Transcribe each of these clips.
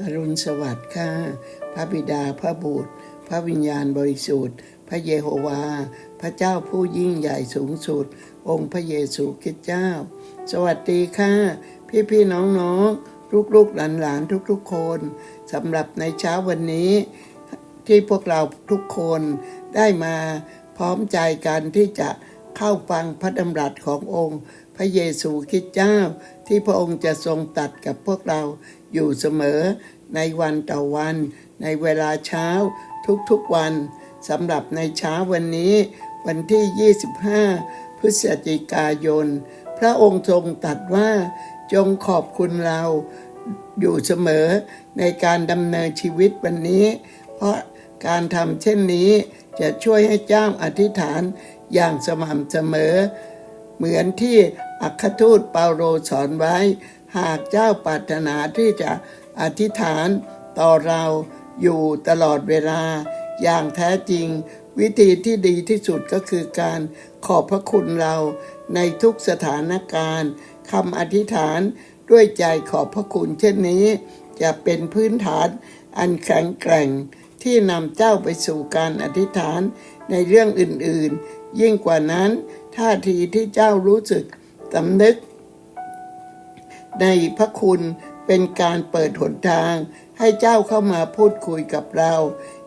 อรุณสวัสดิ์ค่ะ พระบิดาพระบุตร พระวิญญาณบริสุทธิ์ พระเยโฮวา พระเจ้าผู้ยิ่งใหญ่สูงสุด องค์พระเยซูคริสต์เจ้า สวัสดีค่ะ พี่พี่น้องน้องลูกลูกหลานหลานทุกๆคนสำหรับในเช้าวันนี้ ที่พวกเราทุกคนได้มาพร้อมใจกันที่จะเข้าฟังพระดำรัสขององค์ พระเยซูคริสต์เจ้าที่พระองค์จะทรงตัดกับพวกเราอยู่เสมอในวันต่อวัน ในเวลาเช้าทุกๆวันสำหรับในเช้าวันนี้ วันที่ 25 พฤศจิกายน พระองค์ทรงตัดว่าจงขอบคุณเราอยู่เสมอในการดำเนินชีวิตวันนี้ เพราะการทำเช่นนี้จะช่วยให้เจ้าอธิษฐานอย่างสม่ำเสมอ เหมือนที่อัคทูตเปาโลสอนไว้ หากเจ้าปรารถนาที่จะอธิษฐานต่อเราอยู่ตลอดเวลา อย่างแท้จริง วิธีที่ดีที่สุดก็คือการขอบพระคุณเราในทุกสถานการณ์คำอธิษฐานด้วยใจขอบพระคุณเช่นนี้ จะเป็นพื้นฐานอันแข็งแกร่งที่นำเจ้าไปสู่การอธิษฐานในเรื่องอื่นๆ ยิ่งกว่านั้น ท่าทีที่เจ้ารู้สึกสำนึก ในพระคุณเป็นการเปิดหนทาง ให้เจ้าเข้ามาพูดคุยกับเรา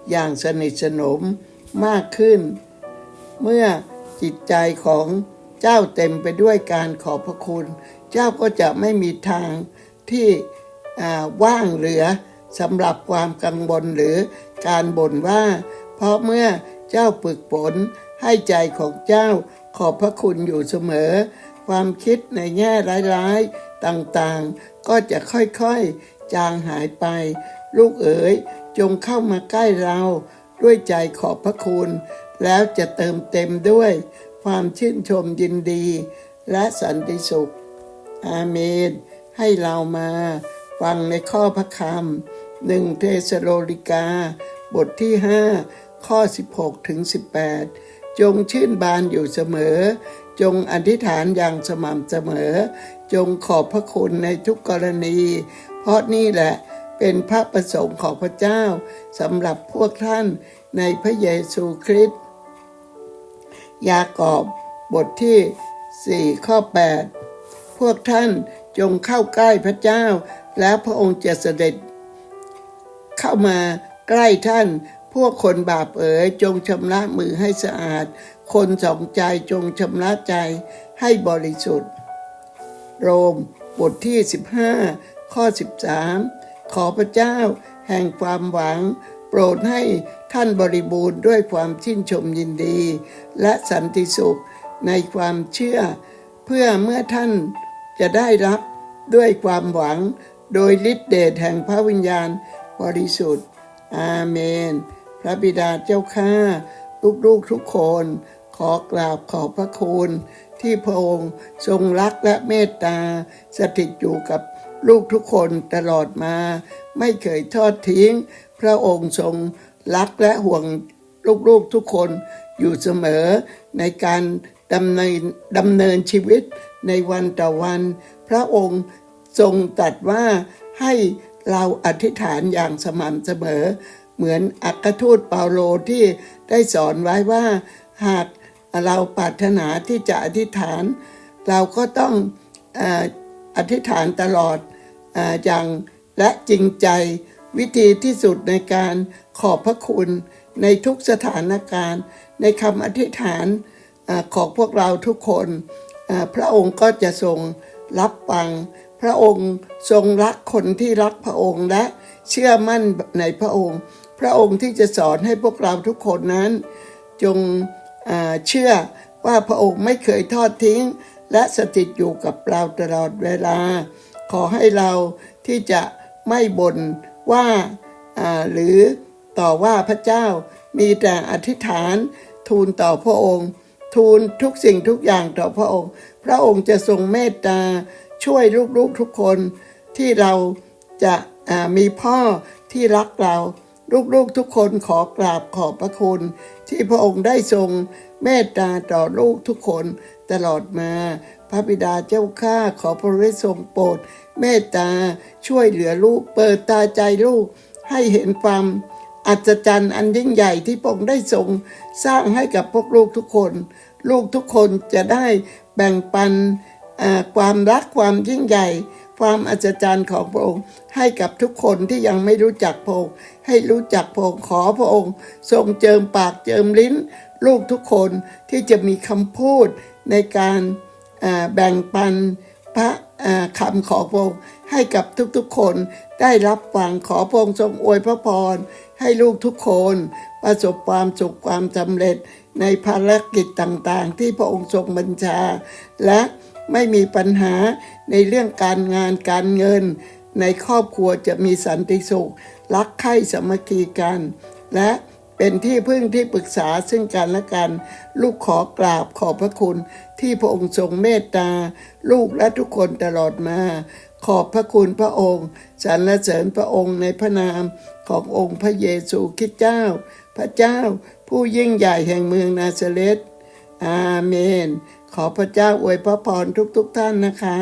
อย่างสนิทสนมมากขึ้น เมื่อจิตใจของเจ้าเต็มไปด้วยการขอบพระคุณ เจ้าก็จะไม่มีทางที่ว่างเหลือสำหรับความกังวลหรือการบ่นว่า เพราะเมื่อเจ้าฝึกฝนให้ใจของเจ้า ขอบพระคุณอยู่เสมอ ความคิดในแง่ร้ายๆต่างๆ ก็จะค่อยๆ จางหายไป ลูกเอ๋ยจงเข้ามาใกล้เราด้วยใจขอบพระคุณ แล้วจะเติมเต็มด้วย ความชื่นชมยินดี และสันติสุข อาเมน ให้เรามาฟังในข้อพระคำหนึ่งเทสโลนิกา บทที่ 5 ข้อ 16ถึง18 จงชื่นบานอยู่เสมอ จงอธิษฐานอย่างสม่ำเสมอ จงขอบพระคุณในทุกกรณี เพราะนี่แหละเป็นพระประสงค์ของพระเจ้าสำหรับพวกท่านในพระเยซูคริสต์ยากอบบทที่ 4 ข้อ 8 พวกท่านจงเข้าใกล้พระเจ้า แล้วพระองค์จะเสด็จ เข้ามาใกล้ท่าน วกคนบาปเอ๋ยจงชำระมือให้สะอาด คนสองใจจงชำระใจให้บริสุทธิ์ โรมบทที่ 15 ข้อ 13 ขอพระเจ้าแห่งความหวัง โปรดให้ท่านบริบูรณ์ด้วยความชื่นชมยินดี และสันติสุขในความเชื่อ เพื่อเมื่อท่านจะได้รับด้วยความหวังโดยฤทธิเดชแห่งพระวิญญาณบริสุทธิ์ อาเมน พระบิดาเจ้าข้าลูกๆทุกคน ขอกราบขอบพระคุณ ที่พระองค์ทรงรักและเมตตา สถิตอยู่กับลูกทุกคนตลอดมา ไม่เคยทอดทิ้ง พระองค์ทรงรักและห่วงลูกๆทุกคนอยู่เสมอในการดำเนินดำเนินชีวิตในวันต่อวัน พระองค์ทรงตรัสว่าให้เราอธิษฐานอย่างสม่ำเสมอ เหมือนอัครทูตเปาโลที่ได้สอนไว้ว่า หากเราปรารถนาที่จะอธิษฐาน เราก็ต้องออธิษฐานตลอดออย่างและจริงใจวิธีที่สุดในการขอบพระคุณในทุกสถานการณ์ ในคำอธิษฐานอของพวกเราทุกคน พระองค์ก็จะทรงรับฟัง พระองค์ทรงรักคนที่รักพระองค์และเชื่อมั่นในพระองค์ พระองค์ที่จะสอนให้พวกเราทุกคนนั้น จงเชื่อว่าพระองค์ไม่เคยทอดทิ้ง และสถิตอยู่กับเราตลอดเวลา ขอให้เราที่จะไม่บ่นว่าาหรือต่อว่าพระเจ้ามีแต่อธิษฐานทูลต่อพระองค์ ทูลทุกสิ่งทุกอย่างต่อพระองค์ พระองค์จะทรงเมตตาช่วยลูกๆทุกคนที่เราจะมีพ่อที่รักเรา ลูกๆทุกคนขอกราบขอบพระคุณ ที่พระองค์ได้ทรงเมตตาต่อลูกทุกคนตลอดมา พระบิดาเจ้าข้าขอพระฤทธิ์ทรงโปรด เมตตาช่วยเหลือลูกเปิดตาใจลูก ให้เห็นความอัศจรรย์อันยิ่งใหญ่ที่พระองค์ได้ทรงสร้างให้กับพวกลูกทุกคน ลูกทุกคนจะได้แบ่งปันความรักความยิ่งใหญ่ ความอัศจรรย์ของพระองค์ ให้กับทุกคนที่ยังไม่รู้จักพระองค์ ให้รู้จักพระองค์ขอพระองค์ ทรงเจิมปากเจิมลิ้น ลูกทุกคนที่จะมีคำพูดในการแบ่งปันพระคำขอพระองค์ให้กับทุกๆคนได้รับฟังขอพระองค์ทรงอวยพระพร ให้ลูกทุกคนประสบความสุขความสำเร็จในภารกิจต่างๆ ที่พระองค์ทรงบัญชา และ ไม่มีปัญหาในเรื่องการงานการเงิน ในครอบครัวจะมีสันติสุข รักใคร่สมัคคีกัน และเป็นที่พึ่งที่ปรึกษาซึ่งกันและกัน ลูกขอกราบขอบพระคุณ ที่พระองค์ทรงเมตตา ลูกและทุกคนตลอดมา ขอบพระคุณพระองค์สรรเสริญพระองค์ในพระนามขององค์พระเยซูคริสต์เจ้า พระเจ้าผู้ยิ่งใหญ่แห่งเมืองนาซาเรตอาเมน ขอพระเจ้าอวยพระพรทุกๆทท่านนะคะ